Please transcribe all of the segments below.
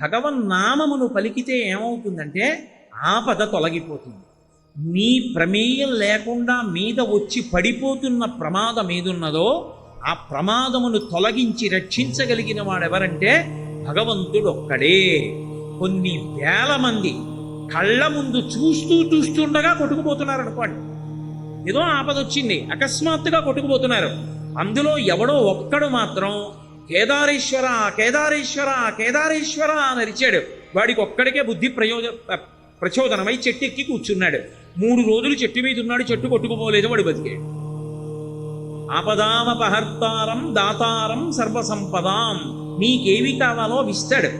భగవన్నామమును పలికితే ఏమవుతుందంటే ఆపద తొలగిపోతుంది. నీ ప్రమేయం లేకుండా మీద వచ్చి పడిపోతున్న ప్రమాదం ఏదున్నదో ఆ ప్రమాదమును తొలగించి రక్షించగలిగిన వాడెవరంటే భగవంతుడు ఒక్కడే కొన్ని వేల మంది కళ్ళ ముందు చూస్తూ చూస్తుండగా కొట్టుకుపోతున్నారు అనుకోండి ఏదో ఆపద వచ్చింది అకస్మాత్తుగా కొట్టుకుపోతున్నారు. అందులో ఎవడో ఒక్కడు మాత్రం కేదారేశ్వర కేదారేశ్వర కేదారేశ్వర అని అరిచాడు. వాడికి ఒక్కడికే బుద్ధి ప్రయోజ ప్రచోదనమై చెట్టు ఎక్కి కూర్చున్నాడు. మూడు రోజులు చెట్టు మీద ఉన్నాడు చెట్టు కొట్టుకుపోలేదు వాడు బతికాడు ఆపదామపహర్తారం దాతారం సర్వసంపదాం. నీకేవి కావాలో విస్తాడు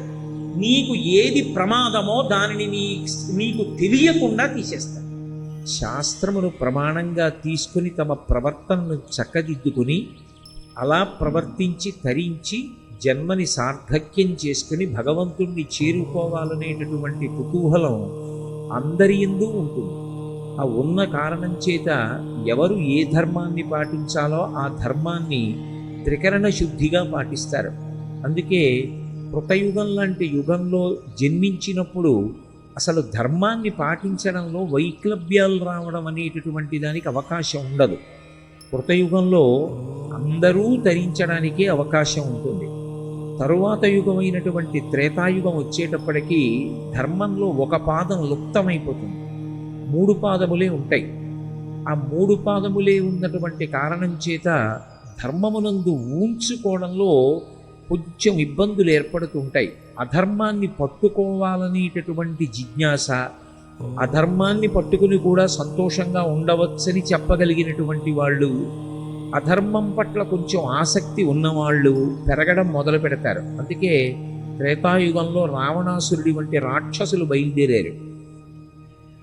నీకు ఏది ప్రమాదమో దానిని నీ నీకు తెలియకుండా తీసేస్తాడు. శాస్త్రమును ప్రమాణంగా తీసుకుని తమ ప్రవర్తనను చక్కదిద్దుకుని అలా ప్రవర్తించి తరించి జన్మని సార్థక్యం చేసుకుని భగవంతుణ్ణి చేరుకోవాలనేటటువంటి కుతూహలం అందరి ఎందు ఉంటుంది. ఆ ఉన్న కారణం చేత ఎవరు ఏ ధర్మాన్ని పాటించాలో ఆ ధర్మాన్ని త్రికరణ శుద్ధిగా పాటిస్తారు. అందుకే కృతయుగం లాంటి యుగంలో జన్మించినప్పుడు అసలు ధర్మాన్ని పాటించడంలో వైక్లభ్యాలు రావడం అనేటటువంటి దానికి అవకాశం ఉండదు. కృతయుగంలో అందరూ ధరించడానికే అవకాశం ఉంటుంది. తరువాత యుగమైనటువంటి త్రేతాయుగం వచ్చేటప్పటికీ ధర్మంలో ఒక పాదం లుప్తమైపోతుంది. మూడు పాదములే ఉంటాయి. ఆ మూడు పాదములే ఉన్నటువంటి కారణం చేత ధర్మమునందు ఊంచుకోవడంలో కొంచెం ఇబ్బందులు ఏర్పడుతుంటాయి అధర్మాన్ని పట్టుకోవాలనేటటువంటి జిజ్ఞాస అధర్మాన్ని పట్టుకుని కూడా సంతోషంగా ఉండవచ్చని చెప్పగలిగినటువంటి వాళ్ళు అధర్మం పట్ల కొంచెం ఆసక్తి ఉన్నవాళ్ళు పెరగడం మొదలు పెడతారు. అందుకే త్రేతాయుగంలో రావణాసురుడి వంటి రాక్షసులు బయలుదేరారు.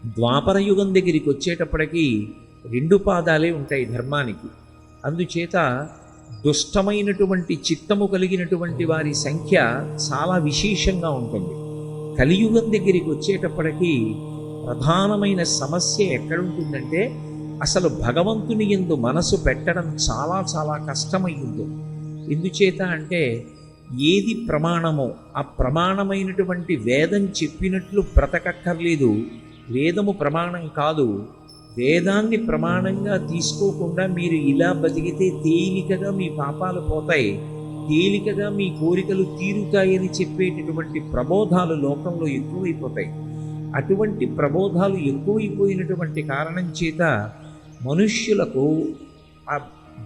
ద్వాపర యుగం దగ్గరికి వచ్చేటప్పటికి రెండు పాదాలే ఉంటాయి ధర్మానికి. అందుచేత దుష్టమైనటువంటి చిత్తము కలిగినటువంటి వారి సంఖ్య చాలా విశేషంగా ఉంటుంది. కలియుగం దగ్గరికి వచ్చేటప్పటికి ప్రధానమైన సమస్య ఎక్కడుంటుందంటే అసలు భగవంతుని ఎందు మనసు పెట్టడం చాలా చాలా కష్టమయ్యిందో. ఎందుచేత అంటే ఏది ప్రమాణమో ఆ ప్రమాణమైనటువంటి వేదం చెప్పినట్లు బ్రతకక్కర్లేదు. వేదము ప్రమాణం కాదు. వేదాన్ని ప్రమాణంగా తీసుకోకుండా మీరు ఇలా బతికితే తేలికగా మీ పాపాలు పోతాయి. తేలికగా మీ కోరికలు తీరుతాయని చెప్పేటటువంటి ప్రబోధాలు లోకంలో ఎక్కువైపోతాయి. అటువంటి ప్రబోధాలు ఎక్కువైపోయినటువంటి కారణం చేత మనుష్యులకు ఆ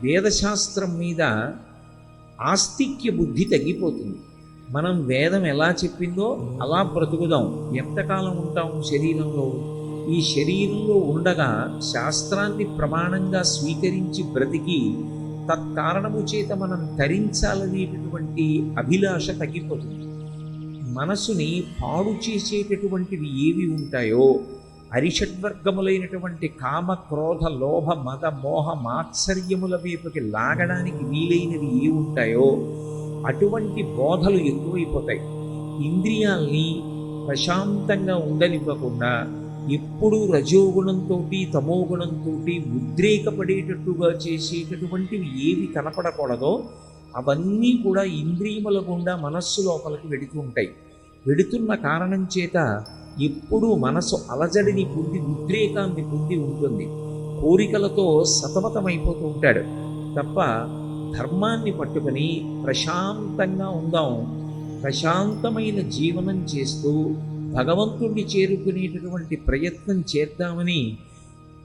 వేదశాస్త్రం మీద ఆస్తిక్య బుద్ధి తగ్గిపోతుంది. మనం వేదం ఎలా చెప్పిందో అలా బ్రతుకుదాం. ఎంతకాలం ఉంటాం శరీరంలో? ఈ శరీరంలో ఉండగా శాస్త్రాన్ని ప్రమాణంగా స్వీకరించి బ్రతికి తత్కారణము చేత మనం తరించాలనేటటువంటి అభిలాష తగ్గిపోతుంది. మనసుని పాడు చేసేటటువంటివి ఏవి ఉంటాయో అరిషడ్వర్గములైనటువంటి కామ క్రోధ లోభ మద మోహ మాత్సర్యముల వైపుకి లాగడానికి వీలైనవి ఏ ఉంటాయో అటువంటి బోధలు ఎక్కువైపోతాయి. ఇంద్రియాల్ని ప్రశాంతంగా ఉండనివ్వకుండా ఎప్పుడూ రజోగుణంతో తమోగుణంతో ఉద్రేకపడేటట్టుగా చేసేటటువంటివి ఏవి కనపడకూడదో అవన్నీ కూడా ఇంద్రియముల గుండా మనస్సు లోపలికి వెడుతూ ఉంటాయి. వెడుతున్న కారణం చేత ఎప్పుడూ మనసు అలజడిని పొంది ఉద్రేకాన్ని పొంది ఉంటుంది. కోరికలతో సతమతమైపోతూ ఉంటాడు. తప్ప ధర్మాన్ని పట్టుకొని ప్రశాంతంగా ఉందాం. ప్రశాంతమైన జీవనం చేస్తూ భగవంతుణ్ణి చేరుకునేటటువంటి ప్రయత్నం చేద్దామని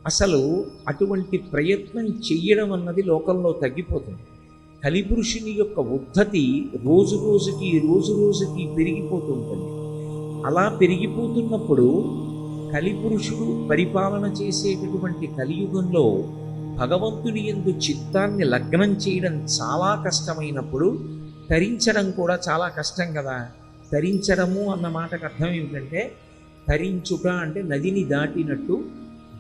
అసలు అటువంటి ప్రయత్నం చెయ్యడం అన్నది లోకంలో తగ్గిపోతుంది. కలిపురుషుని యొక్క ఉద్ధతి రోజు రోజుకి రోజు రోజుకి పెరిగిపోతూ ఉంటుంది అలా పెరిగిపోతున్నప్పుడు కలిపురుషుడు పరిపాలన చేసేటటువంటి కలియుగంలో భగవంతుని ఎందు చిత్తాన్ని లగ్నం చేయడం చాలా కష్టమైనప్పుడు తరించడం కూడా చాలా కష్టం కదా. తరించడము అన్న మాటకు అర్థం ఏమిటంటే తరించుట అంటే నదిని దాటినట్టు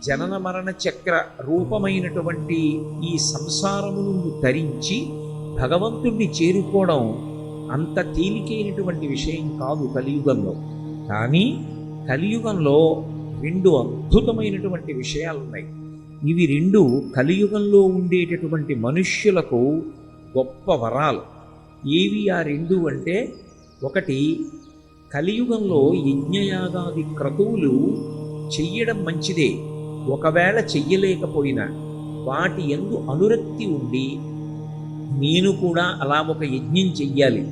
జనన మరణ చక్ర రూపమైనటువంటి ఈ సంసారమును తరించి భగవంతుణ్ణి చేరుకోవడం అంత తేలికైనటువంటి విషయం కాదు కలియుగంలో. కానీ కలియుగంలో రెండు అద్భుతమైనటువంటి విషయాలు ఉన్నాయి ఇవి రెండు కలియుగంలో ఉండేటటువంటి మనుష్యులకు గొప్ప వరాలు. ఏవి ఆ రెండు అంటే ఒకటి కలియుగంలో యజ్ఞయాగాది క్రతువులు చెయ్యడం మంచిదే. ఒకవేళ చెయ్యలేకపోయినా వాటి ఎందు అనురక్తి ఉండి నేను కూడా అలా ఒక యజ్ఞం చెయ్యాలి.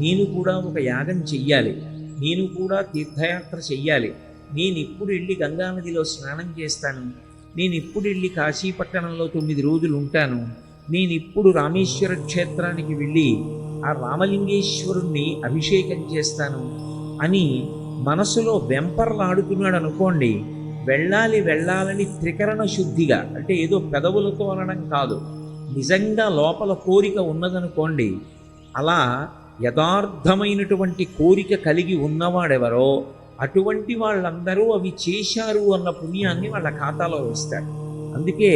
నేను కూడా ఒక యాగం చెయ్యాలి. నేను కూడా తీర్థయాత్ర చెయ్యాలి. నేను ఇప్పుడు వెళ్ళి గంగానదిలో స్నానం చేస్తాను. నేను ఇప్పుడు వెళ్ళి కాశీపట్టణంలో తొమ్మిది రోజులు ఉంటాను. నేను ఇప్పుడు రామేశ్వర క్షేత్రానికి వెళ్ళి ఆ రామలింగేశ్వరుణ్ణి అభిషేకం చేస్తాను అని మనసులో వెంపర్లాడుతున్నాడు అనుకోండి వెళ్ళాలి వెళ్ళాలని త్రికరణ శుద్ధిగా అంటే ఏదో పెదవులతో అనడం కాదు. నిజంగా లోపల కోరిక ఉన్నదనుకోండి అలా యథార్థమైనటువంటి కోరిక కలిగి ఉన్నవాడెవరో అటువంటి వాళ్ళందరూ అవి చేశారు అన్న పుణ్యాన్ని వాళ్ళ ఖాతాలో వేస్తారు. అందుకే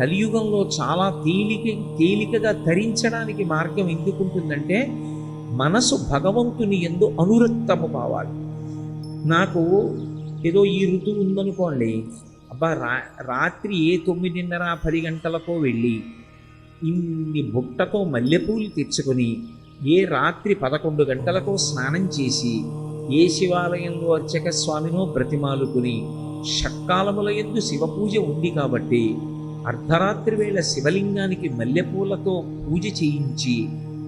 కలియుగంలో చాలా తేలిక తేలికగా ధరించడానికి మార్గం ఎందుకుంటుందంటే మనసు భగవంతుని ఎందు అనురక్తము కావాలి. నాకు ఏదో ఈ ఋతువు ఉందనుకోండి అబ్బా రా రాత్రి ఏ తొమ్మిదిన్నర పది గంటలకో వెళ్ళి ఇన్ని బుట్టతో మల్లెపూలు తెచ్చుకొని ఏ రాత్రి పదకొండు గంటలకో స్నానం చేసి ఏ శివాలయంలో అర్చక స్వామినో బ్రతిమాలుకుని షట్కాలముల ఎందు శివపూజ ఉంది కాబట్టి అర్ధరాత్రి వేళ శివలింగానికి మల్లెపూలతో పూజ చేయించి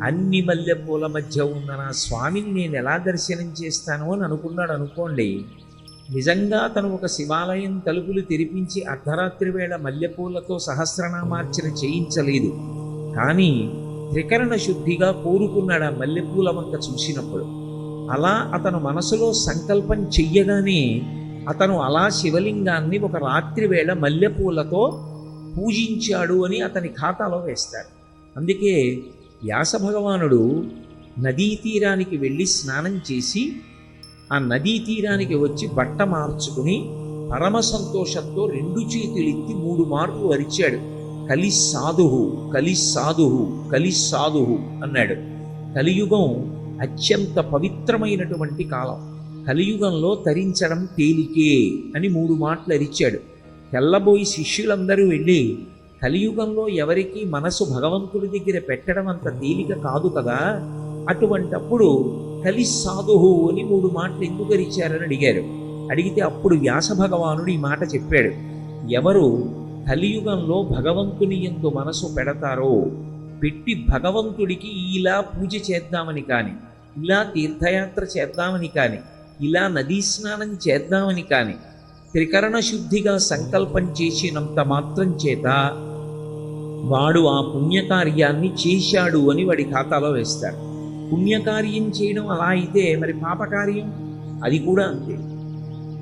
అన్ని మల్లెపూల మధ్య ఉన్న నా స్వామిని నేను ఎలా దర్శనం చేస్తాను అని అనుకున్నాడు అనుకోండి. నిజంగా తను ఒక శివాలయం తలుపులు తెరిపించి అర్ధరాత్రి వేళ మల్లెపూలతో సహస్రనామార్చన చేయించలేదు. కానీ త్రికరణ శుద్ధిగా కోరుకున్నాడు ఆ మల్లెపూల వంక చూసినప్పుడు. అలా అతను మనసులో సంకల్పం చెయ్యగానే అతను అలా శివలింగాన్ని ఒక రాత్రి వేళ మల్లెపూలతో పూజించాడు అని అతని ఖాతాలో వేస్తాడు అందుకే వ్యాస భగవానుడు నదీ తీరానికి వెళ్ళి స్నానం చేసి ఆ నదీ తీరానికి వచ్చి బట్ట మార్చుకుని పరమ సంతోషంతో రెండు చేతులెత్తి మూడు మార్లు అరిచాడు. కలి సాధువు కలి సాధువు కలి సాధువు అన్నాడు. కలియుగం అత్యంత పవిత్రమైనటువంటి కాలం. కలియుగంలో తరించడం తేలికే అని మూడు మాటలు అరిచాడు. తెల్లబోయి శిష్యులందరూ వెళ్ళి కలియుగంలో ఎవరికి మనసు భగవంతుడి దగ్గర పెట్టడం అంత తేలిక కాదు కదా? అటువంటప్పుడు కవి సాధుహు అని మూడు మాటలు ఎందుకు అరిచారని అడిగారు. అడిగితే అప్పుడు వ్యాస భగవానుడు ఈ మాట చెప్పాడు. ఎవరు కలియుగంలో భగవంతుని ఎందు మనసు పెడతారో పెట్టి భగవంతుడికి ఇలా పూజ చేద్దామని కానీ ఇలా తీర్థయాత్ర చేద్దామని కానీ ఇలా నదీ స్నానం చేద్దామని కానీ త్రికరణ శుద్ధిగా సంకల్పం చేసినంత మాత్రం చేత వాడు ఆ పుణ్యకార్యాన్ని చేశాడు అని వాడి ఖాతాలో వేస్తాడు పుణ్యకార్యం చేయడం అలా అయితే మరి పాపకార్యం? అది కూడా అంతే.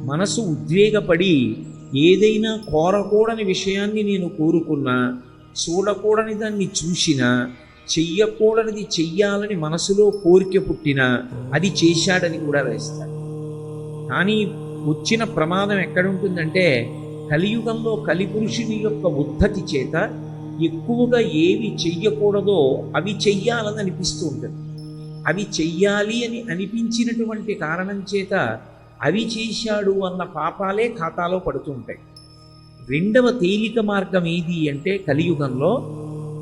మనసు ఉద్వేగపడి ఏదైనా కోరకూడని విషయాన్ని నేను కోరుకున్నా చూడకూడని దాన్ని చూసినా చెయ్యకూడనిది చెయ్యాలని మనసులో కోరిక పుట్టినా అది చేశాడని కూడా రాస్తాడు. కానీ వచ్చిన ప్రమాదం ఎక్కడుంటుందంటే కలియుగంలో కలిపురుషుని యొక్క ఉద్ధతి చేత ఎక్కువగా ఏవి చెయ్యకూడదో అవి చెయ్యాలని అనిపిస్తూ ఉంటుంది. అవి చెయ్యాలి అని అనిపించినటువంటి కారణం చేత అవి చేశాడు అన్న పాపాలే ఖాతాలో పడుతుంటాయి రెండవ తేలిక మార్గం ఏది అంటే కలియుగంలో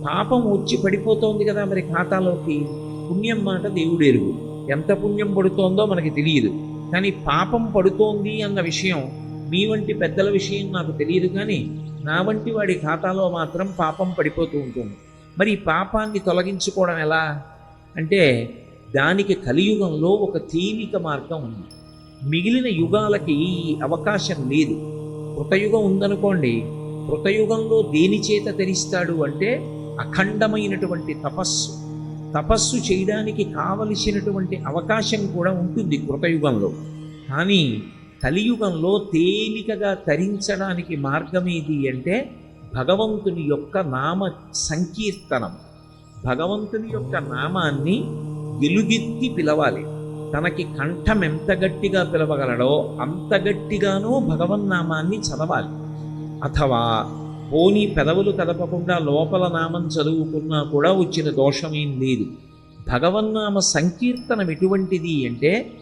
పాపం వచ్చి పడిపోతోంది కదా మరి ఖాతాలోకి. పుణ్యం మాట దేవుడెరుగు. ఎంత పుణ్యం పడుతోందో మనకి తెలియదు. కానీ పాపం పడుతోంది అన్న విషయం మీ వంటి పెద్దల విషయం నాకు తెలియదు కానీ నా వంటి వాడి ఖాతాలో మాత్రం పాపం పడిపోతూ ఉంటుంది. మరి పాపాన్ని తొలగించుకోవడం ఎలా? అంటే దానికి కలియుగంలో ఒక తేలిక మార్గం ఉంది. మిగిలిన యుగాలకి ఈ అవకాశం లేదు. కృతయుగం ఉందనుకోండి కృతయుగంలో దేని చేత తెరిస్తాడు అంటే అఖండమైనటువంటి తపస్సు. తపస్సు చేయడానికి కావలసినటువంటి అవకాశం కూడా ఉంటుంది కృతయుగంలో. కానీ కలియుగంలో తేలికగా తరించడానికి మార్గమేది అంటే భగవంతుని యొక్క నామ సంకీర్తనం. భగవంతుని యొక్క నామాన్ని వెలుగెత్తి పిలవాలి. తనకి కంఠం ఎంత గట్టిగా పిలవగలడో అంత గట్టిగానూ భగవన్నామాన్ని చదవాలి. అథవా పోనీ పెదవులు కదపకుండా లోపల నామం చదువుకున్నా కూడా వచ్చిన దోషమేం లేదు. భగవన్నామ సంకీర్తనం ఎటువంటిది అంటే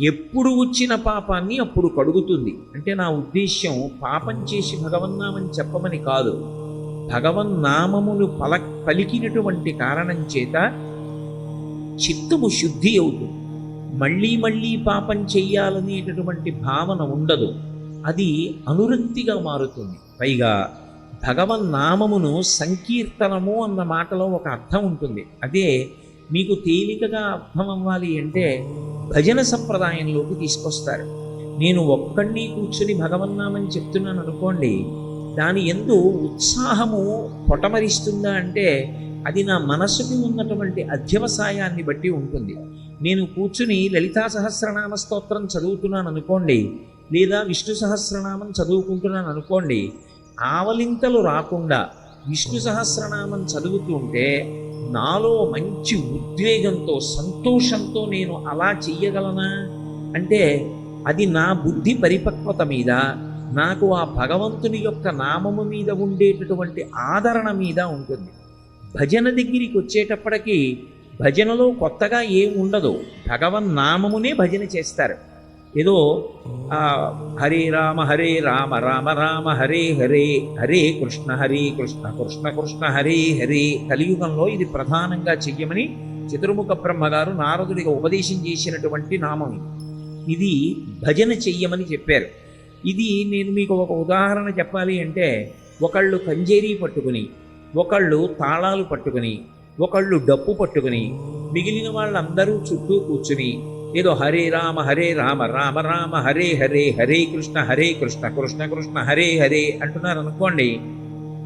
ఎప్పుడు వచ్చిన పాపాన్ని అప్పుడు కడుగుతుంది. అంటే నా ఉద్దేశ్యం పాపం చేసి భగవన్నామని చెప్పమని కాదు. భగవన్నామమును పల పలికినటువంటి కారణం చేత చిత్తము శుద్ధి అవుతుంది మళ్ళీ మళ్ళీ పాపం చెయ్యాలనేటటువంటి భావన ఉండదు. అది అనురక్తిగా మారుతుంది. పైగా భగవన్నామమును సంకీర్తనము అన్న మాటలో ఒక అర్థం ఉంటుంది. అదే మీకు తేలికగా అర్థం అవ్వాలి అంటే భజన సంప్రదాయంలోకి తీసుకొస్తారు. నేను ఒక్కడిని కూర్చుని భగవన్నామని చెప్తున్నాను అనుకోండి దాని ఎందు ఉత్సాహము పొటమరిస్తుందా అంటే అది నా మనస్సుకి ఉన్నటువంటి అధ్యవసాయాన్ని బట్టి ఉంటుంది. నేను కూర్చుని లలితా సహస్రనామ స్తోత్రం చదువుతున్నాను అనుకోండి లేదా విష్ణు సహస్రనామం చదువుకుంటున్నాను అనుకోండి ఆవలింతలు రాకుండా విష్ణు సహస్రనామం చదువుతుంటే నాలో మంచి ఉద్వేగంతో సంతోషంతో నేను అలా చెయ్యగలనా? అంటే అది నా బుద్ధి పరిపక్వత మీద నాకు ఆ భగవంతుని యొక్క నామము మీద ఉండేటటువంటి ఆదరణ మీద ఉంటుంది. భజన దగ్గరికి వచ్చేటప్పటికి భజనలో కొత్తగా ఏం ఉండదు. భగవన్ నామమునే భజన చేస్తారు. ఏదో హరే రామ హరే రామ రామ రామ హరే హరే హరే కృష్ణ హరే కృష్ణ కృష్ణ కృష్ణ హరే హరే కలియుగంలో ఇది ప్రధానంగా చెయ్యమని చతుర్ముఖ బ్రహ్మగారు నారదుడిగా ఉపదేశం చేసినటువంటి నామం ఇది. ఇది భజన చెయ్యమని చెప్పారు. ఇది నేను మీకు ఒక ఉదాహరణ చెప్పాలి అంటే ఒకళ్ళు కంజేరీ పట్టుకుని ఒకళ్ళు తాళాలు పట్టుకుని ఒకళ్ళు డప్పు పట్టుకుని మిగిలిన వాళ్ళందరూ చుట్టూ కూర్చుని ఏదో హరే రామ హరే రామ రామ రామ హరే హరే హరే కృష్ణ హరే కృష్ణ కృష్ణ కృష్ణ హరే హరే అంటున్నారు అనుకోండి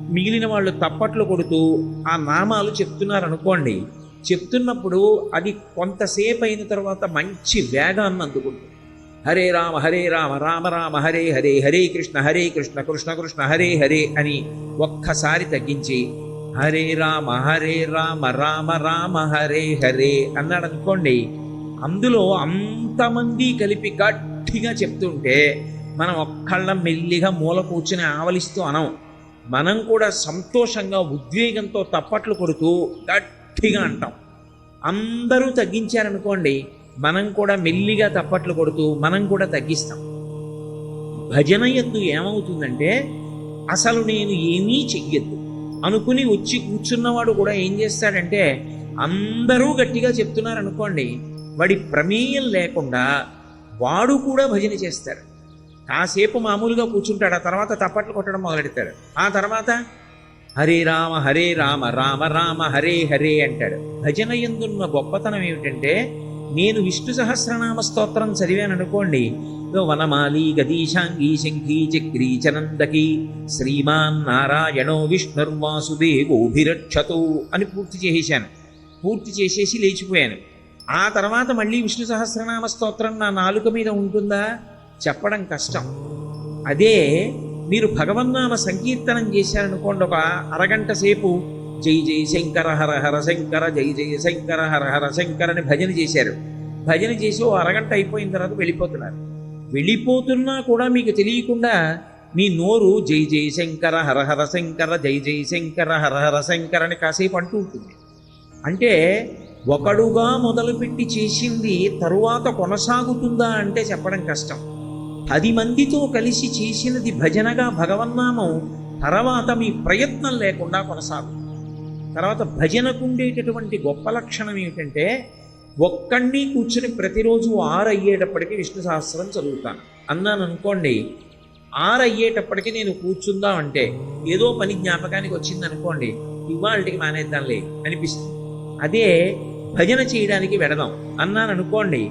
మిగిలిన వాళ్ళు తప్పట్లు కొడుతూ ఆ నామాలు చెప్తున్నారు అనుకోండి చెప్తున్నప్పుడు అది కొంతసేపు అయిన తర్వాత మంచి వేగాన్ని అందుకుంటుంది. హరే రామ హరే రామ రామ రామ హరే హరే హరే కృష్ణ హరే కృష్ణ కృష్ణ కృష్ణ హరే హరే అని ఒక్కసారి తగ్గించి హరే రామ హరే రామ రామ రామ హరే హరే అన్నాడు అనుకోండి అందులో అంతమంది కలిపి గట్టిగా చెప్తుంటే మనం ఒక్కళ్ళం మెల్లిగా మూల కూర్చుని ఆవలిస్తూ అనం మనం కూడా సంతోషంగా ఉద్వేగంతో తప్పట్లు కొడుతూ గట్టిగా అంటాం. అందరూ తగ్గించారనుకోండి మనం కూడా మెల్లిగా తప్పట్లు కొడుతూ మనం కూడా తగ్గిస్తాం. భజన ఎందు ఏమవుతుందంటే అసలు నేను ఏమీ చెయ్యొద్దు. అనుకుని వచ్చి కూర్చున్నవాడు కూడా ఏం చేస్తాడంటే అందరూ గట్టిగా చెప్తున్నారు అనుకోండి వాడి ప్రమేయం లేకుండా వాడు కూడా భజన చేస్తాడు కాసేపు మామూలుగా కూర్చుంటాడు ఆ తర్వాత తప్పట్లు కొట్టడం మొదలెడతాడు. ఆ తర్వాత హరే రామ హరే రామ రామ రామ హరే హరే అంటాడు. భజన ఎందున్న గొప్పతనం ఏమిటంటే నేను విష్ణు సహస్రనామ స్తోత్రం చదివాను అనుకోండి వనమాలి గదీశాంగి శంఖీ చక్రీ చనందకి శ్రీమాన్ నారాయణో విష్ణుర్వాసుదేవోభిరక్షతు అని పూర్తి చేసేశాను. పూర్తి చేసేసి లేచిపోయాను. ఆ తర్వాత మళ్ళీ విష్ణు సహస్రనామ స్తోత్రం నా నాలుక మీద ఉంటుందా? చెప్పడం కష్టం. అదే మీరు భగవన్నామ సంకీర్తనం చేశారనుకోండి ఒక అరగంట సేపు జై జై శంకర హర హర శంకర జై జై శంకర హర హర శంకర అని భజన చేశారు. భజన చేసి ఓ అరగంట అయిపోయిన తర్వాత వెళ్ళిపోతున్నారు. వెళ్ళిపోతున్నా కూడా మీకు తెలియకుండా మీ నోరు జై జై శంకర హర హర శంకర జై జై శంకర హర హర శంకర అని కాసేపు అంటూ ఉంటుంది. అంటే ఒకడుగా మొదలుపెట్టి చేసింది తరువాత కొనసాగుతుందా అంటే చెప్పడం కష్టం. పది మందితో కలిసి చేసినది భజనగా భగవన్నామం తర్వాత మీ ప్రయత్నం లేకుండా కొనసాగుతుంది. తర్వాత భజనకు ఉండేటటువంటి గొప్ప లక్షణం ఏమిటంటే ఒక్కడిని కూర్చుని ప్రతిరోజు ఆరు అయ్యేటప్పటికి విష్ణు సహస్రం చదువుతాను. అన్నాను అనుకోండి ఆరు అయ్యేటప్పటికి నేను కూర్చుందాం అంటే ఏదో పని జ్ఞాపకానికి వచ్చింది అనుకోండి ఇవాళకి మానేద్దాంలే అనిపిస్తుంది. అదే భజన చేయడానికి వెడదాం అన్నాను అనుకోండి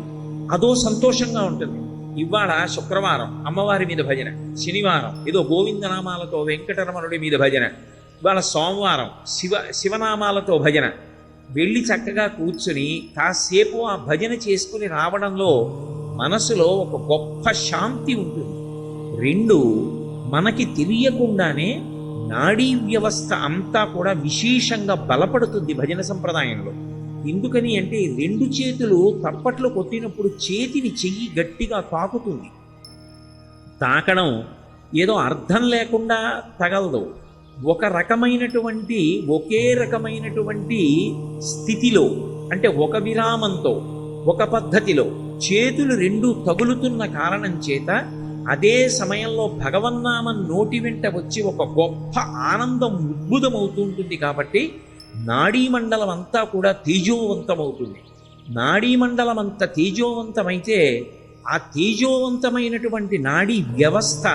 అదో సంతోషంగా ఉంటుంది. ఇవాళ శుక్రవారం అమ్మవారి మీద భజన శనివారం ఏదో గోవిందనామాలతో వెంకటరమణుడి మీద భజన ఇవాళ సోమవారం శివ శివనామాలతో భజన. వెళ్ళి చక్కగా కూర్చుని కాసేపు ఆ భజన చేసుకుని రావడంలో మనసులో ఒక గొప్ప శాంతి ఉంటుంది. రెండు మనకి తెలియకుండానే నాడీ వ్యవస్థ అంతా కూడా విశేషంగా బలపడుతుంది భజన సంప్రదాయంలో. ఎందుకని అంటే రెండు చేతులు తప్పట్లు కొట్టినప్పుడు చేతిని చెయ్యి గట్టిగా తాకుతుంది. తాకడం ఏదో అర్థం లేకుండా తగలదు. ఒక రకమైనటువంటి ఒకే రకమైనటువంటి స్థితిలో అంటే ఒక విరామంతో ఒక పద్ధతిలో చేతులు రెండు తగులుతున్న కారణం చేత అదే సమయంలో భగవన్నామం నోటి వెంట వచ్చి ఒక గొప్ప ఆనందం ఉద్భుతమవుతుంటుంది కాబట్టి నాడీ మండలం అంతా కూడా తేజోవంతమవుతుంది. నాడీమండలం అంత తేజోవంతమైతే ఆ తేజోవంతమైనటువంటి నాడీ వ్యవస్థ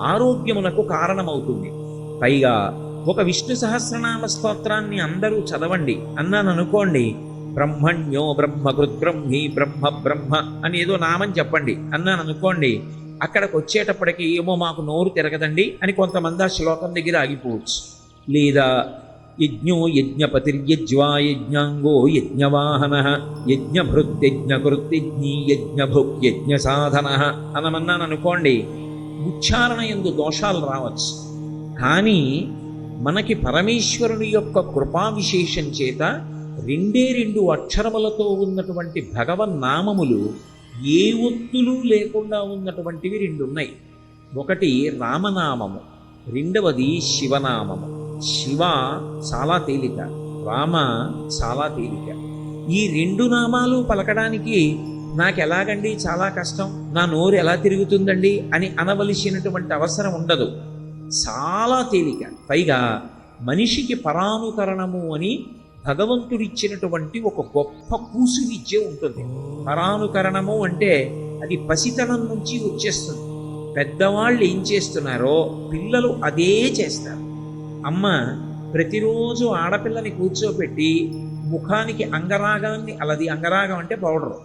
ఆరోగ్యమునకు కారణమవుతుంది. పైగా ఒక విష్ణు సహస్రనామ స్తోత్రాన్ని అందరూ చదవండి. అన్నాను అనుకోండి బ్రహ్మణ్యో బ్రహ్మకృత్ బ్రహ్మి బ్రహ్మ బ్రహ్మ అని ఏదో నామం చెప్పండి. అన్నాను అనుకోండి అక్కడికి వచ్చేటప్పటికి ఏమో మాకు నోరు తిరగదండి అని కొంతమంది ఆ శ్లోకం దగ్గర ఆగిపోవచ్చు. లేదా యజ్ఞో యజ్ఞపతిర్యజ్వా యజ్ఞాంగో యజ్ఞవాహన యజ్ఞభృత్యజ్ఞకృత్యజ్ఞి యజ్ఞభుక్ యజ్ఞ సాధన అనమన్నాను అనుకోండి ఉచ్చారణ ఎందు దోషాలు రావచ్చు. కానీ మనకి పరమేశ్వరుని యొక్క కృపా విశేషం చేత రెండే రెండు అక్షరములతో ఉన్నటువంటి భగవన్నామములు ఏ ఒత్తులు లేకుండా ఉన్నటువంటివి రెండు ఉన్నాయి ఒకటి రామనామము రెండవది శివనామము. శివ చాలా తేలిక రామ చాలా తేలిక. ఈ రెండు నామాలు పలకడానికి నాకు ఎలాగండి చాలా కష్టం నా నోరు ఎలా తిరుగుతుందండి అని అనవలసినటువంటి అవసరం ఉండదు. చాలా తేలిక. పైగా మనిషికి పరానుకరణము అని భగవంతుడిచ్చినటువంటి ఒక గొప్ప కూసు విద్య ఉంటుంది. పరానుకరణము అంటే అది పసితనం నుంచి వచ్చేస్తుంది. పెద్దవాళ్ళు ఏం చేస్తున్నారో పిల్లలు అదే చేస్తారు. అమ్మ ప్రతిరోజు ఆడపిల్లని కూర్చోపెట్టి ముఖానికి అంగరాగాన్ని అలది అంగరాగం అంటే పౌడరు.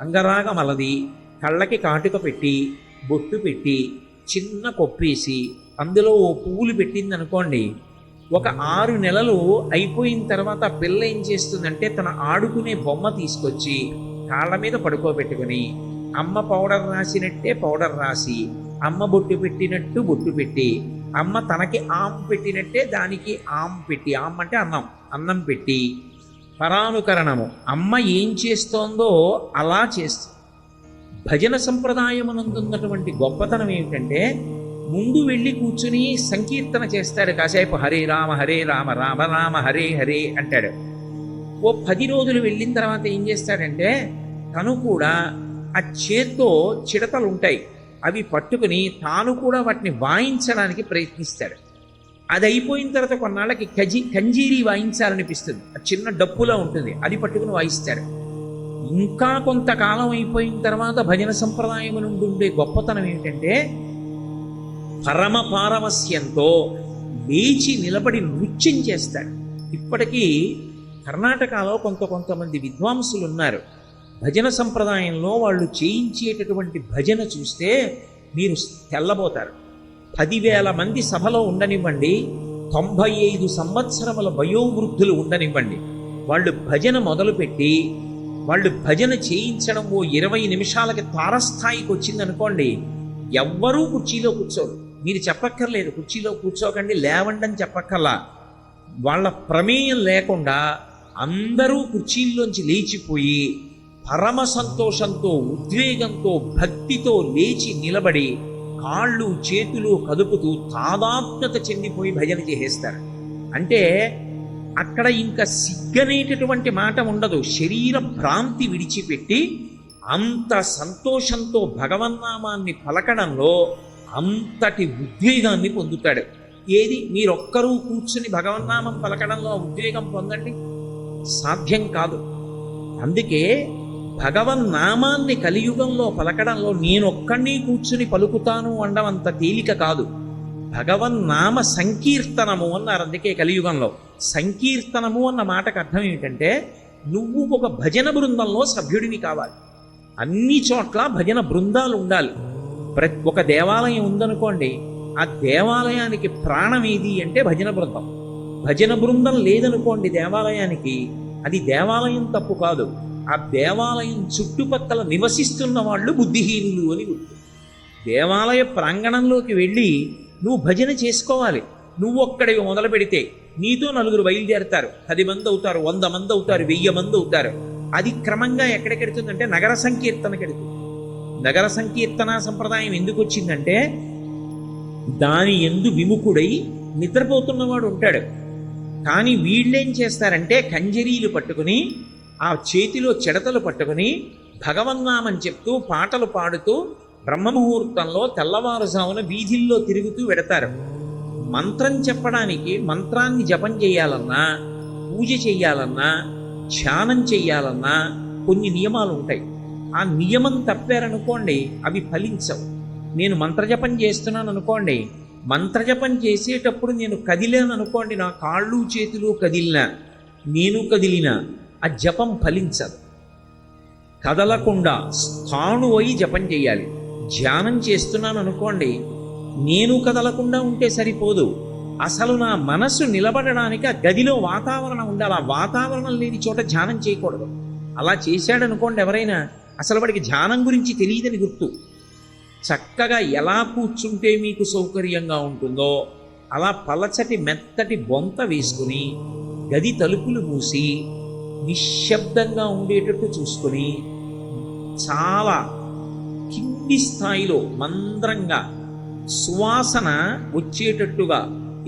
అంగరాగం అలది కళ్ళకి కాటుక పెట్టి బొట్టు పెట్టి చిన్న కొప్పేసి అందులో ఓ పువ్వులు పెట్టింది అనుకోండి ఒక ఆరు నెలలు అయిపోయిన తర్వాత పిల్ల ఏం చేస్తుందంటే తన ఆడుకునే బొమ్మ తీసుకొచ్చి కాళ్ళ మీద పడుకోబెట్టుకుని అమ్మ పౌడర్ రాసినట్టే పౌడర్ రాసి అమ్మ బొట్టు పెట్టినట్టు బొట్టు పెట్టి అమ్మ తనకి ఆమ్ పెట్టినట్టే దానికి ఆమ్ పెట్టి ఆమ్ అంటే అన్నం అన్నం పెట్టి పరానుకరణము. అమ్మ ఏం చేస్తోందో అలా చేస్తుంది. భజన సంప్రదాయమునందున్నటువంటి గొప్పతనం ఏమిటంటే ముందు వెళ్ళి కూర్చుని సంకీర్తన చేస్తాడు కాసేపు హరే రామ హరే రామ రామ రామ హరే హరే అంటాడు. ఓ పది రోజులు వెళ్ళిన తర్వాత ఏం చేస్తాడంటే తను కూడా ఆ చేత్తో చిడతలు ఉంటాయి అవి పట్టుకుని తాను కూడా వాటిని వాయించడానికి ప్రయత్నిస్తాడు. అది అయిపోయిన తర్వాత కొన్నాళ్ళకి కజీ కంజీరి వాయించాలనిపిస్తుంది. ఆ చిన్న డప్పులా ఉంటుంది. అది పట్టుకుని వాయిస్తాడు. ఇంకా కొంతకాలం అయిపోయిన తర్వాత భజన సంప్రదాయం నుండి ఉండే గొప్పతనం ఏమిటంటే పరమ పారవస్యంతో లేచి నిలబడి నృత్యం చేస్తాడు. ఇప్పటికీ కర్ణాటకలో కొంత కొంతమంది విద్వాంసులు ఉన్నారు భజన సంప్రదాయంలో వాళ్ళు చేయించేటటువంటి భజన చూస్తే మీరు తెల్లబోతారు. పదివేల మంది సభలో ఉండనివ్వండి తొంభై ఐదు సంవత్సరముల వయోవృద్ధులు ఉండనివ్వండి. వాళ్ళు భజన మొదలుపెట్టి వాళ్ళు భజన చేయించడం ఓ ఇరవై నిమిషాలకి తారస్థాయికి వచ్చిందనుకోండి ఎవ్వరూ కుర్చీలో కూర్చోరు. మీరు చెప్పక్కర్లేదు కుర్చీలో కూర్చోకండి లేవండి అని చెప్పక్కర్లా. వాళ్ళ ప్రమేయం లేకుండా అందరూ కుర్చీల్లోంచి లేచిపోయి పరమ సంతోషంతో ఉద్వేగంతో భక్తితో లేచి నిలబడి కాళ్ళు చేతులు కదుపుతూ తాదాత్మ్యత చెందిపోయి భజన చేసేస్తారు. అంటే అక్కడ ఇంకా సిగ్గనేటటువంటి మాట ఉండదు. శరీర భ్రాంతి విడిచిపెట్టి అంత సంతోషంతో భగవన్నామాన్ని పలకడంలో అంతటి ఉద్వేగాన్ని పొందుతాడు. ఏది? మీరొక్కరూ కూర్చుని భగవన్నామం పలకడంలో ఉద్వేగం పొందండి? సాధ్యం కాదు. అందుకే భగవన్నామాన్ని కలియుగంలో పలకడంలో నేనొక్కడిని కూర్చుని పలుకుతాను అండవంత అంత తేలిక కాదు. భగవన్నామ సంకీర్తనము అన్నారు అందుకే కలియుగంలో. సంకీర్తనము అన్న మాటకు అర్థం ఏమిటంటే నువ్వు ఒక భజన బృందంలో సభ్యుడివి కావాలి. అన్ని చోట్ల భజన బృందాలు ఉండాలి. ప్రతి ఒక దేవాలయం ఉందనుకోండి ఆ దేవాలయానికి ప్రాణం ఏది అంటే భజన బృందం. భజన బృందం లేదనుకోండి దేవాలయానికి అది దేవాలయం తప్పు కాదు. ఆ దేవాలయం చుట్టుపక్కల నివసిస్తున్న వాళ్ళు బుద్ధిహీనులు అని గుర్తు. దేవాలయ ప్రాంగణంలోకి వెళ్ళి నువ్వు భజన చేసుకోవాలి. నువ్వు ఒక్కడివి మొదలు పెడితే నీతో నలుగురు బయలుదేరుతారు. పది మంది అవుతారు వంద మంది అవుతారు వెయ్యి మంది అవుతారు. అది క్రమంగా ఎక్కడికెడుతుందంటే నగర సంకీర్తనకెడుతుంది. నగర సంకీర్తన సంప్రదాయం ఎందుకు వచ్చిందంటే దాని ఎందు విముఖుడై నిద్రపోతున్నవాడు ఉంటాడు. కానీ వీళ్ళేం చేస్తారంటే కంజరీలు పట్టుకుని ఆ చేతిలో చెడతలు పట్టుకుని భగవన్నామని చెప్తూ పాటలు పాడుతూ బ్రహ్మముహూర్తంలో తెల్లవారుజామున వీధిల్లో తిరుగుతూ వెడతారు. మంత్రం చెప్పడానికి మంత్రాన్ని జపం చేయాలన్నా పూజ చేయాలన్నా ధ్యానం చేయాలన్నా కొన్ని నియమాలు ఉంటాయి. ఆ నియమం తప్పారనుకోండి అవి ఫలించవు. నేను మంత్రజపం చేస్తున్నాను అనుకోండి మంత్రజపం చేసేటప్పుడు నేను కదిలాను అనుకోండి నా కాళ్ళు చేతులు కదిలినా నేను కదిలినా ఆ జపం ఫలించదు. కదలకుండా స్థాణువై జపం చేయాలి. ధ్యానం చేస్తున్నాను అనుకోండి నేను కదలకుండా ఉంటే సరిపోదు. అసలు నా మనస్సు నిలబడడానికి ఆ గదిలో వాతావరణం ఉండాలి. ఆ వాతావరణం లేని చోట ధ్యానం చేయకూడదు. అలా చేశాడనుకోండి ఎవరైనా అసలు వాడికి ధ్యానం గురించి తెలియదని గుర్తు. చక్కగా ఎలా కూర్చుంటే మీకు సౌకర్యంగా ఉంటుందో అలా పలచటి మెత్తటి బొంత వేసుకుని గది తలుపులు మూసి నిశ్శబ్దంగా ఉండేటట్టు చూసుకొని చాలా కింది స్థాయిలో మంద్రంగా సువాసన వచ్చేటట్టుగా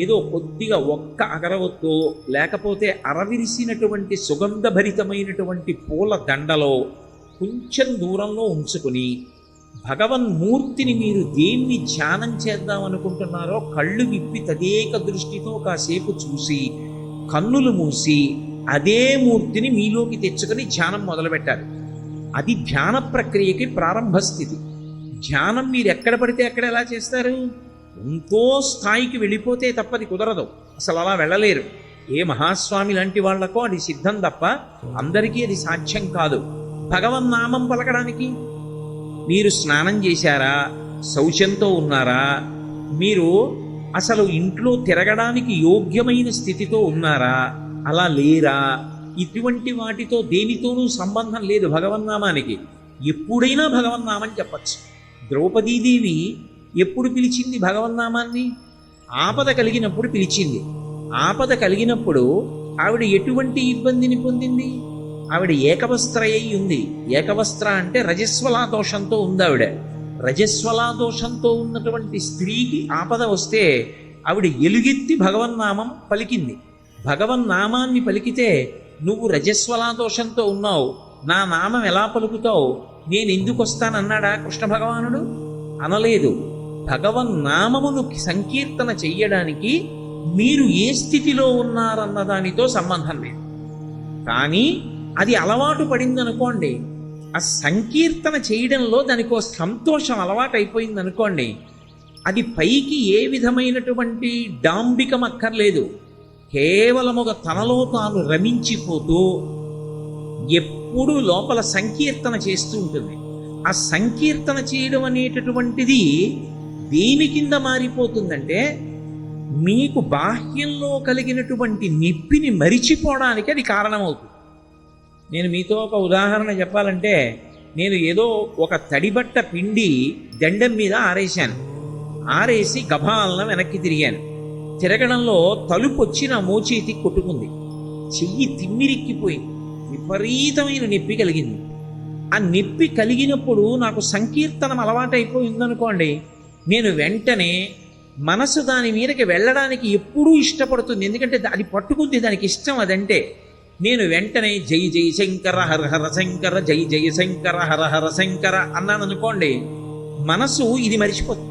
ఏదో కొద్దిగా ఒక్క అగరవత్తు లేకపోతే అరవిరిసినటువంటి సుగంధభరితమైనటువంటి పూల దండలో కొంచెం దూరంలో ఉంచుకుని భగవన్మూర్తిని మీరు దేన్ని ధ్యానం చేద్దాం అనుకుంటున్నారో కళ్ళు విప్పి తదేక దృష్టితో కాసేపు చూసి కన్నులు మూసి అదే మూర్తిని మీలోకి తెచ్చుకొని ధ్యానం మొదలుపెట్టాలి అది ధ్యాన ప్రక్రియకి ప్రారంభ స్థితి ధ్యానం మీరు ఎక్కడ పడితే ఎక్కడ ఎలా చేస్తారు? ఎంతో స్థాయికి వెళ్ళిపోతే తప్పది కుదరదు. అసలు అలా వెళ్ళలేరు. ఏ మహాస్వామి లాంటి వాళ్ళకో అది సిద్ధం తప్ప అందరికీ అది సాధ్యం కాదు. భగవన్నామం పలకడానికి. మీరు స్నానం చేశారా? శౌచంతో ఉన్నారా? మీరు అసలు ఇంట్లో తిరగడానికి యోగ్యమైన స్థితితో ఉన్నారా? అలా లేరా? ఇటువంటి వాటితో దేనితోనూ సంబంధం లేదు భగవన్నామానికి ఎప్పుడైనా భగవన్నామని చెప్పచ్చు. ద్రౌపదీదేవి ఎప్పుడు పిలిచింది భగవన్నామాన్ని? ఆపద కలిగినప్పుడు పిలిచింది. ఆపద కలిగినప్పుడు ఆవిడ ఎటువంటి ఇబ్బందిని పొందింది? ఆవిడ ఏకవస్త్ర అయి ఉంది. ఏకవస్త్ర అంటే రజస్వలా దోషంతో ఉంది ఆవిడ. రజస్వలా దోషంతో ఉన్నటువంటి స్త్రీకి ఆపద వస్తే ఆవిడ ఎలుగెత్తి భగవన్నామం పలికింది. భగవన్నామాన్ని పలికితే నువ్వు రజస్వలా దోషంతో ఉన్నావు. నా నామం ఎలా పలుకుతావు? నేను ఎందుకు వస్తానన్నాడా కృష్ణ భగవానుడు? అనలేదు. భగవన్నామమును సంకీర్తన చెయ్యడానికి మీరు ఏ స్థితిలో ఉన్నారన్న దానితో సంబంధం లేదు. కానీ అది అలవాటు పడింది అనుకోండి ఆ సంకీర్తన చేయడంలో దానికి ఒక సంతోషం అలవాటు అనుకోండి అది పైకి ఏ విధమైనటువంటి డాంబికం అక్కర్లేదు కేవలం ఒక తనలో తాను రమించిపోతూ ఎప్పుడూ లోపల సంకీర్తన చేస్తూ ఉంటుంది. ఆ సంకీర్తన చేయడం అనేటటువంటిది దేని కింద మారిపోతుందంటే మీకు బాహ్యంలో కలిగినటువంటి నిప్పిని మరిచిపోవడానికి అది కారణమవుతుంది. నేను మీతో ఒక ఉదాహరణ చెప్పాలంటే నేను ఏదో ఒక తడిబట్ట పిండి దండం మీద ఆరేశాను. ఆరేసి గభాలన వెనక్కి తిరిగాను. తిరగడంలో తలుపు వచ్చి నా మోచేతి కొట్టుకుంది. చెయ్యి తిమ్మిరిక్కిపోయింది. విపరీతమైన నొప్పి కలిగింది. ఆ నొప్పి కలిగినప్పుడు నాకు సంకీర్తనం అలవాటైపోయిందనుకోండి నేను వెంటనే మనసు దాని మీదకి వెళ్ళడానికి ఎప్పుడూ ఇష్టపడుతుంది. ఎందుకంటే అది పట్టుకుంది దానికి ఇష్టం అదంటే నేను వెంటనే జై జై శంకర హర హర శంకర జై జై శంకర హర హర శంకర అన్నాను అనుకోండి మనసు ఇది మరిచిపోతుంది.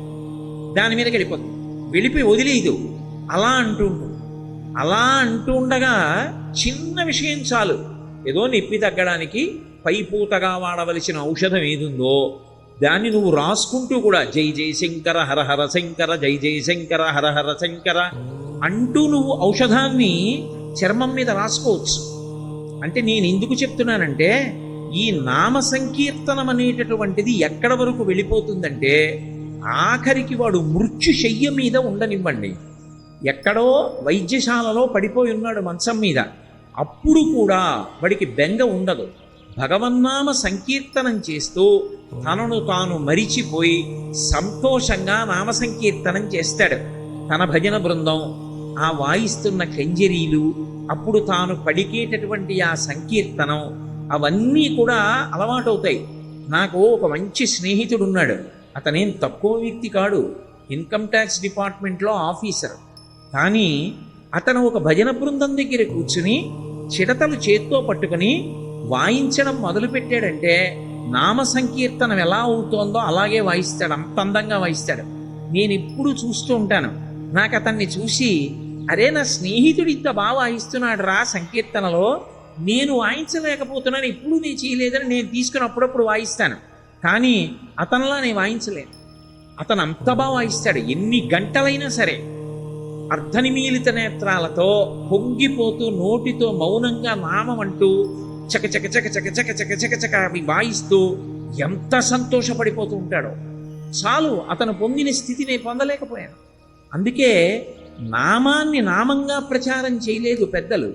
దాని మీదకి వెళ్ళిపోతుంది. వెళ్ళిపోయి వదిలేదు అలా అంటూ ఉంటుంది అలా అంటూ ఉండగా చిన్న విషయం చాలు. ఏదో నొప్పి తగ్గడానికి పైపూతగా వాడవలసిన ఔషధం ఏదుందో దాన్ని నువ్వు రాసుకుంటూ కూడా జై జై శంకర హర హర శంకర జై జై శంకర హర హర శంకర అంటూ నువ్వు ఔషధాన్ని చర్మం మీద రాసుకోవచ్చు. అంటే నేను ఎందుకు చెప్తున్నానంటే ఈ నామ సంకీర్తనం అనేటటువంటిది ఎక్కడ వరకు వెళ్ళిపోతుందంటే ఆఖరికి వాడు మృత్యుశయ్య మీద ఉండనివ్వండి. ఎక్కడో వైద్యశాలలో పడిపోయి ఉన్నాడు మంచం మీద. అప్పుడు కూడా వాడికి బెంగ ఉండదు. భగవన్నామ సంకీర్తనం చేస్తూ తనను తాను మరిచిపోయి సంతోషంగా నామ సంకీర్తనం చేస్తాడు. తన భజన బృందం ఆ వాయిస్తున్న కంజరీలు అప్పుడు తాను పడికేటటువంటి ఆ సంకీర్తనం అవన్నీ కూడా అలవాటవుతాయి. నాకు ఒక మంచి స్నేహితుడు ఉన్నాడు అతనేం తక్కువ వ్యక్తి కాడు. ఇన్కమ్ ట్యాక్స్ డిపార్ట్మెంట్లో ఆఫీసర్. కానీ అతను ఒక భజన బృందం దగ్గర కూర్చుని చిడతలు చేత్తో పట్టుకుని వాయించడం మొదలుపెట్టాడంటే నామ సంకీర్తనం ఎలా అవుతోందో అలాగే వాయిస్తాడు అంత అందంగా వాయిస్తాడు. నేను ఎప్పుడు చూస్తూ ఉంటాను. నాకు అతన్ని చూసి అరే నా స్నేహితుడు ఇంత బాగా వాయిస్తున్నాడు రా సంకీర్తనలో నేను వాయించలేకపోతున్నాను ఎప్పుడు నేను చేయలేదని నేను తీసుకుని అప్పుడప్పుడు వాయిస్తాను. కానీ అతనిలా నేను వాయించలేను. అతను అంత బాగా వాయిస్తాడు ఎన్ని గంటలైనా సరే. అర్ధనిమీలిత నేత్రాలతో పొంగిపోతూ నోటితో మౌనంగా నామం అంటూ చక చక చక చక చక చక చక చక అవి వాయిస్తూ ఎంత సంతోషపడిపోతూ ఉంటాడో. చాలు అతను పొందిన స్థితిని పొందలేకపోయాను. అందుకే నామాన్ని నామంగా ప్రచారం చేయలేదు పెద్దలు.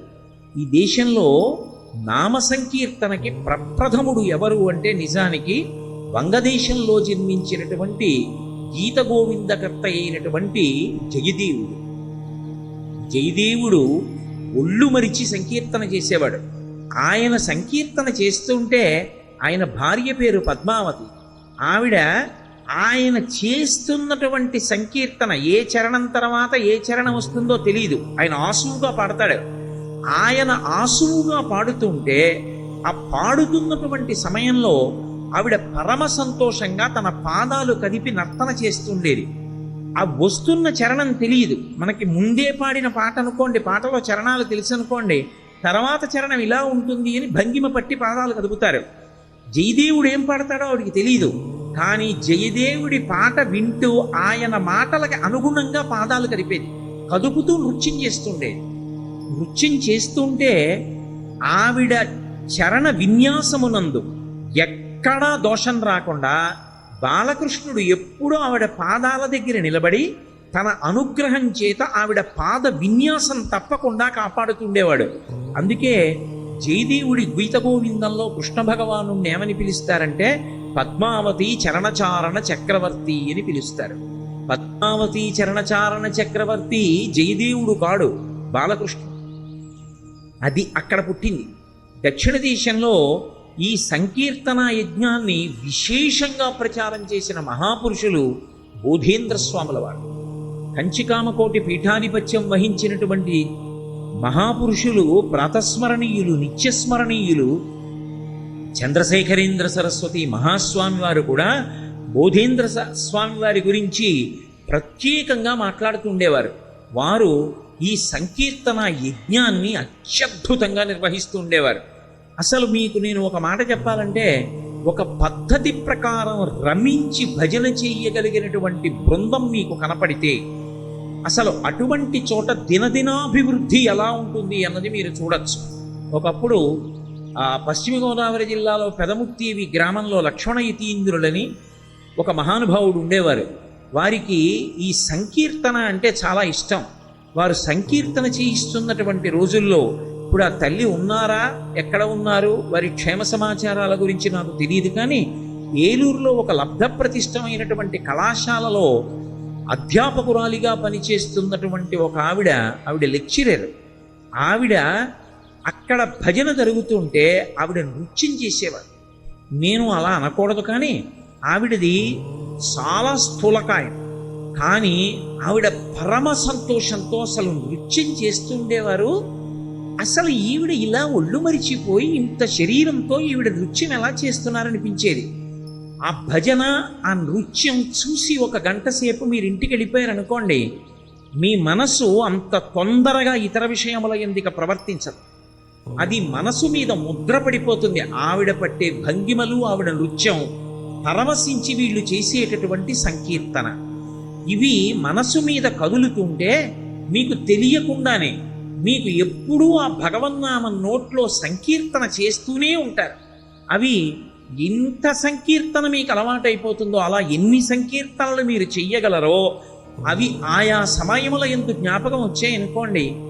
ఈ దేశంలో నామ సంకీర్తనకి ప్రప్రథముడు ఎవరు అంటే నిజానికి వంగదేశంలో జన్మించినటువంటి గీత గోవిందకర్త అయినటువంటి జయదేవుడు. జయదేవుడు ఒళ్ళు మరిచి సంకీర్తన చేసేవాడు. ఆయన సంకీర్తన చేస్తుంటే ఆయన భార్య పేరు పద్మావతి. ఆవిడ ఆయన చేస్తున్నటువంటి సంకీర్తన ఏ చరణం తర్వాత ఏ చరణం వస్తుందో తెలియదు ఆయన ఆసువుగా పాడతాడు. ఆయన ఆసువుగా పాడుతుంటే ఆ పాడుతున్నటువంటి సమయంలో ఆవిడ పరమ సంతోషంగా తన పాదాలు కదిపి నర్తన చేస్తుండేది ఆ వస్తున్న చరణం తెలియదు. మనకి ముందే పాడిన పాట అనుకోండి పాటలో చరణాలు తెలుసు అనుకోండి తర్వాత చరణం ఇలా ఉంటుంది అని భంగిమ పట్టి పాదాలు కదుపుతారు. జయదేవుడు ఏం పాడతాడో ఆవిడికి తెలియదు కానీ జయదేవుడి పాట వింటూ ఆయన మాటలకి అనుగుణంగా పాదాలు కదిపేది. కదుపుతూ నృత్యం చేస్తుండేది నృత్యం చేస్తుంటే ఆవిడ చరణ విన్యాసమునందు ఎక్కడా దోషం రాకుండా బాలకృష్ణుడు ఎప్పుడూ ఆవిడ పాదాల దగ్గర నిలబడి తన అనుగ్రహం చేత ఆవిడ పాద విన్యాసం తప్పకుండా కాపాడుతుండేవాడు అందుకే జయదేవుడి గీత గోవిందంలో కృష్ణ భగవాను ఏమని పిలుస్తారంటే పద్మావతి చరణచారణ చక్రవర్తి అని పిలుస్తారు. పద్మావతి చరణచారణ చక్రవర్తి జయదేవుడు కాడు బాలకృష్ణ అది అక్కడ పుట్టింది. దక్షిణ దేశంలో ఈ సంకీర్తన యజ్ఞాన్ని విశేషంగా ప్రచారం చేసిన మహాపురుషులు బోధేంద్ర స్వాముల వారు కంచికామకోటి పీఠాధిపత్యం వహించినటువంటి మహాపురుషులు ప్రాతస్మరణీయులు నిత్యస్మరణీయులు చంద్రశేఖరేంద్ర సరస్వతి మహాస్వామి వారు కూడా బోధేంద్ర స్వామివారి స్వామి వారి గురించి ప్రత్యేకంగా మాట్లాడుతుండేవారు వారు ఈ సంకీర్తన యజ్ఞాన్ని అత్యద్భుతంగా నిర్వహిస్తూ ఉండేవారు. అసలు మీకు నేను ఒక మాట చెప్పాలంటే ఒక పద్ధతి ప్రకారం రమించి భజన చేయగలిగినటువంటి బృందం మీకు కనపడితే అసలు అటువంటి చోట దినదినాభివృద్ధి ఎలా ఉంటుంది అన్నది మీరు చూడొచ్చు. ఒకప్పుడు పశ్చిమ గోదావరి జిల్లాలో పెదముత్తీవి గ్రామంలో లక్ష్మణ యతీంద్రులని ఒక మహానుభావుడు ఉండేవారు. వారికి ఈ సంకీర్తన అంటే చాలా ఇష్టం. వారు సంకీర్తన చేయిస్తున్నటువంటి రోజుల్లో ఇప్పుడు ఆ తల్లి ఉన్నారా? ఎక్కడ ఉన్నారు? వారి క్షేమ సమాచారాల గురించి నాకు తెలియదు కానీ ఏలూరులో ఒక లబ్ధ ప్రతిష్టమైనటువంటి కళాశాలలో అధ్యాపకురాలిగా పనిచేస్తున్నటువంటి ఒక ఆవిడ ఆవిడ లెక్చరర్. ఆవిడ అక్కడ భజన జరుగుతుంటే ఆవిడ నృత్యం చేసేవారు. నేను అలా అనకూడదు కానీ ఆవిడది చాలా స్థూలకాయం. కానీ ఆవిడ పరమ సంతోషంతో అసలు నృత్యం చేస్తుండేవారు. అసలు ఈవిడ ఇలా ఒళ్ళు మరిచిపోయి ఇంత శరీరంతో ఈవిడ నృత్యం ఎలా చేస్తున్నారనిపించేది? ఆ భజన ఆ నృత్యం చూసి ఒక గంట సేపు మీరు ఇంటికి వెళ్ళిపోయారనుకోండి మీ మనసు అంత తొందరగా ఇతర విషయముల ఎందుక ప్రవర్తించదు. అది మనసు మీద ముద్ర పడిపోతుంది. ఆవిడ పట్టే భంగిమలు ఆవిడ నృత్యం పరవశించి వీళ్ళు చేసేటటువంటి సంకీర్తన. ఇవి మనసు మీద కదులుతుంటే మీకు తెలియకుండానే మీకు ఎప్పుడూ ఆ భగవన్నామం నోట్లో సంకీర్తన చేస్తూనే ఉంటారు. అవి ఎంత సంకీర్తన మీకు అలవాటైపోతుందో అలా ఎన్ని సంకీర్తనలు మీరు చెయ్యగలరో అవి ఆయా సమయముల ఎందు జ్ఞాపకం వచ్చాయనుకోండి